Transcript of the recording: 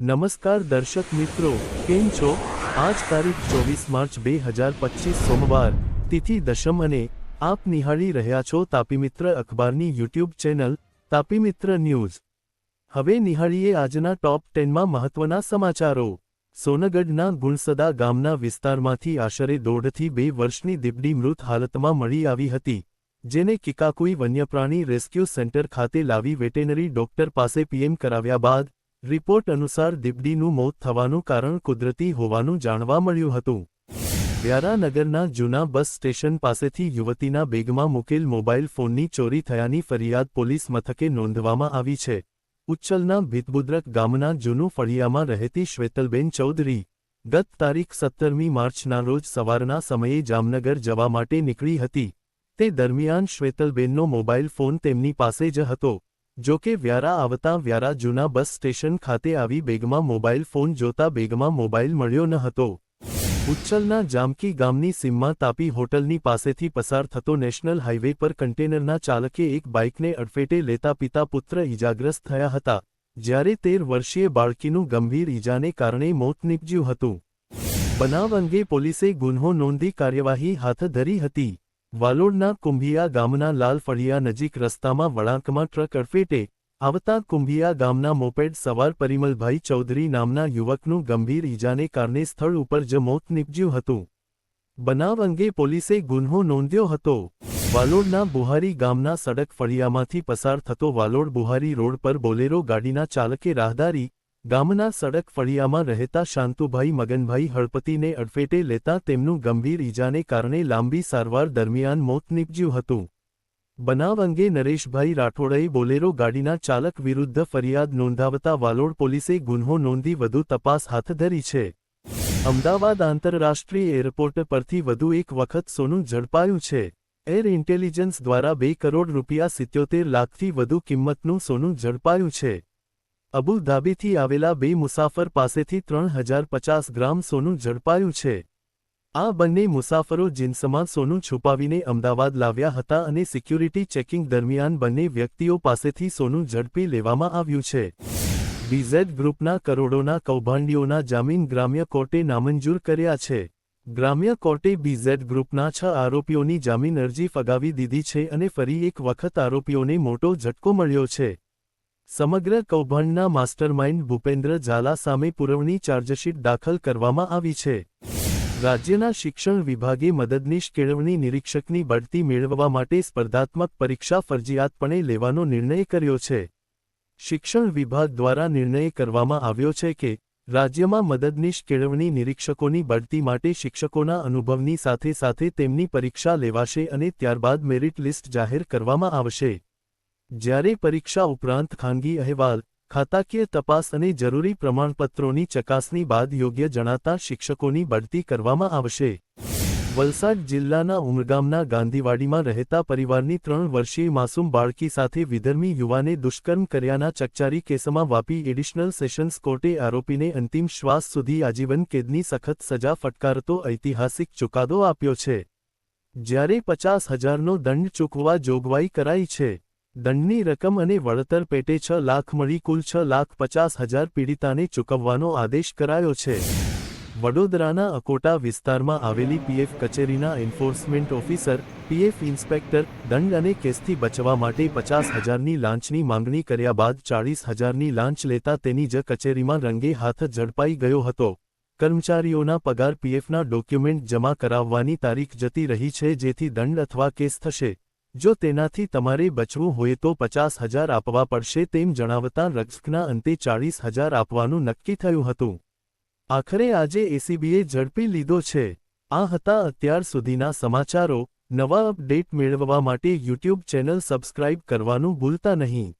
નમસ્કાર દર્શક મિત્રો, કેમ છો? આજ તારીખ ચોવીસ માર્ચ બે હજાર પચીસ સોમવાર, તિથિ દશમ અને આપ નિહાળી રહ્યા છો તાપીમિત્ર અખબારની યુટ્યુબ ચેનલ તાપીમિત્ર ન્યૂઝ. હવે નિહાળીએ આજના ટોપ ટેનમાં મહત્વના સમાચારો. સોનગઢના ગુણસદા ગામના વિસ્તારમાંથી આશરે દોઢથી બે વર્ષની દીપડી મૃત હાલતમાં મળી આવી હતી, જેને કિકાકુઈ વન્યપ્રાણી રેસ્ક્યુ સેન્ટર ખાતે લાવી વેટેનરી ડોક્ટર પાસે પીએમ કરાવ્યા બાદ રિપોર્ટ અનુસાર દીપડીનું મોત થવાનું કારણ કુદરતી હોવાનું જાણવા મળ્યું હતું. વ્યારાનગરના જૂના બસ સ્ટેશન પાસેથી યુવતીના બેગમાં મૂકેલ મોબાઈલ ફોનની ચોરી થયાની ફરિયાદ પોલીસ મથકે નોંધવામાં આવી છે. ઉચ્છલના ભીતબુદ્રક ગામના જૂનું ફળિયામાં રહેતી શ્વેતલબેન ચૌધરી, ગત તારીખ સત્તરમી માર્ચના રોજ સવારના સમયે જામનગર જવા માટે નીકળી હતી. તે દરમિયાન શ્વેતલબેનનો મોબાઈલ ફોન તેમની પાસે જ હતો. જો કે વ્યારા આવતા વ્યારા જૂના બસ સ્ટેશન ખાતે આવી બેગમાં મોબાઈલ ફોન જોતા બેગમાં મોબાઈલ મળ્યો ન હતો. ઉચ્છલના જામકી ગામની સીમમાં તાપી હોટલની પાસેથી પસાર થતો નેશનલ હાઇવે પર કન્ટેનરના ચાલકે એક બાઇકને અડફેટે લેતા પિતા પુત્ર ઇજાગ્રસ્ત થયા હતા, જ્યારે તેર વર્ષીય બાળકીનું ગંભીર ઇજાને કારણે મોત નીપજ્યું હતું. બનાવ અંગે પોલીસે ગુન્હો નોંધી કાર્યવાહી હાથ ધરી હતી. વાલોડના કુંભિયા ગામના લાલ ફળિયા નજીક રસ્તામાં વળાંકમાં ટ્રક અડફેટે આવતા કુંભિયા ગામના મોપેડ સવાર પરિમલભાઈ ચૌધરી નામના યુવકનું ગંભીર ઈજાને કારણે સ્થળ ઉપર જ મોત નીપજ્યું હતું. બનાવ અંગે પોલીસે ગુન્હો નોંધ્યો હતો. વાલોડના બુહારી ગામના સડક ફળિયામાંથી પસાર થતો વાલોડ બુહારી રોડ પર બોલેરો ગાડીના ચાલકે રાહદારી ગામના સડક ફળિયામાં રહેતા શાંતુભાઈ મગનભાઈ હળપતિને અડફેટે લેતા તેમનું ગંભીર ઈજાને કારણે લાંબી સારવાર દરમિયાન મોત નીપજ્યું હતું. બનાવ અંગે નરેશભાઈ રાઠોડે બોલેરો ગાડીના ચાલક વિરુદ્ધ ફરિયાદ નોંધાવતા વાલોડ પોલીસે ગુન્હો નોંધી વધુ તપાસ હાથ ધરી છે. અમદાવાદ આંતરરાષ્ટ્રીય એરપોર્ટ પરથી વધુ એક વખત સોનું ઝડપાયું છે. એર ઇન્ટેલિજન્સ દ્વારા બે કરોડ રૂપિયા સિત્યોતેર લાખથી વધુ કિંમતનું સોનું ઝડપાયું છે. અબુ ધાબીથી આવેલા બે મુસાફર પાસેથી ત્રણ હજાર પચાસ ગ્રામ સોનું ઝડપાયું છે. આ બંને મુસાફરો જીન્સમાં સોનું છુપાવીને અમદાવાદ લાવ્યા હતા અને સિક્યુરિટી ચેકિંગ દરમિયાન બંને વ્યક્તિઓ પાસેથી સોનું ઝડપી લેવામાં આવ્યું છે. બીઝેડ ગ્રુપના કરોડોના કૌભાંડીઓના જામીન ગ્રામ્ય કોર્ટે નામંજૂર કર્યા છે. ગ્રામ્ય કોર્ટે બીઝેડ ગ્રુપના છ આરોપીઓની જામીન અરજી ફગાવી દીધી છે અને ફરી એક વખત આરોપીઓને મોટો ઝટકો મળ્યો છે. સમગ્ર કૌભાંડના માસ્ટરમાઇન્ડ ભૂપેન્દ્ર ઝાલા સામે પુરવણી ચાર્જશીટ દાખલ કરવામાં આવી છે. રાજ્યના શિક્ષણ વિભાગે મદદનીશ કેળવણી નિરીક્ષકની બઢતી મેળવવા માટે સ્પર્ધાત્મક પરીક્ષા ફરજિયાતપણે લેવાનો નિર્ણય કર્યો છે. શિક્ષણ વિભાગ દ્વારા નિર્ણય કરવામાં આવ્યો છે કે, રાજ્યમાં મદદનીશ કેળવણી નિરીક્ષકોની બઢતી માટે શિક્ષકોના અનુભવની સાથે સાથે તેમની પરીક્ષા લેવાશે અને ત્યારબાદ મેરિટ લિસ્ટ જાહેર કરવામાં આવશે. જ્યારે પરીક્ષા ઉપરાંત ખાનગી અહેવાલ, ખાતાકીય તપાસ અને જરૂરી પ્રમાણપત્રોની ચકાસણી બાદ યોગ્ય જણાતા શિક્ષકોની બઢતી કરવામાં આવશે. વલસાડ જિલ્લાના ઉમરગામના ગાંધીવાડીમાં રહેતા પરિવારની ત્રણ વર્ષીય માસૂમ બાળકી સાથે વિધર્મી યુવાને દુષ્કર્મ કર્યાના ચકચારી કેસમાં વાપી એડિશનલ સેશન્સ કોર્ટે આરોપીને અંતિમ શ્વાસ સુધી આજીવન કેદની સખત સજા ફટકારતો ઐતિહાસિક ચુકાદો આપ્યો છે. જ્યારે પચાસ હજારનો દંડ ચૂકવવા જોગવાઈ કરાઈ છે દંડની રકમ અને વળતર પેટે છ લાખ મળી કુલ છ લાખ પચાસ હજાર પીડિતાને ચૂકવવાનો આદેશ કરાયો છે. વડોદરાના અકોટા વિસ્તારમાં આવેલી પીએફ કચેરીના એન્ફોર્સમેન્ટ ઓફિસર, પીએફ ઇન્સ્પેક્ટર, દંડ અને કેસથી બચવા માટે પચાસ હજારની લાંચની માંગણી કર્યા બાદ ચાળીસ હજારની લાંચ લેતા તેની જ કચેરીમાં રંગે હાથ ઝડપાઈ ગયો હતો. કર્મચારીઓના પગાર પીએફના ડોક્યુમેન્ટ જમા કરાવવાની તારીખ જતી રહી છે જેથી દંડ અથવા કેસ થશે. જો તેનાથી તમારે બચવું હોય તો પચાસ હજાર આપવા પડશે તેમ જણાવતા રક્ષકના અંતે ચાળીસ હજાર આપવાનું નક્કી થયું હતું. આખરે આજે એસીબીએ ઝડપી લીધો છે. આ હતા અત્યાર સુધીના સમાચારો. નવા અપડેટ મેળવવા માટે યુટ્યુબ ચેનલ સબસ્ક્રાઇબ કરવાનું ભૂલતા નહીં.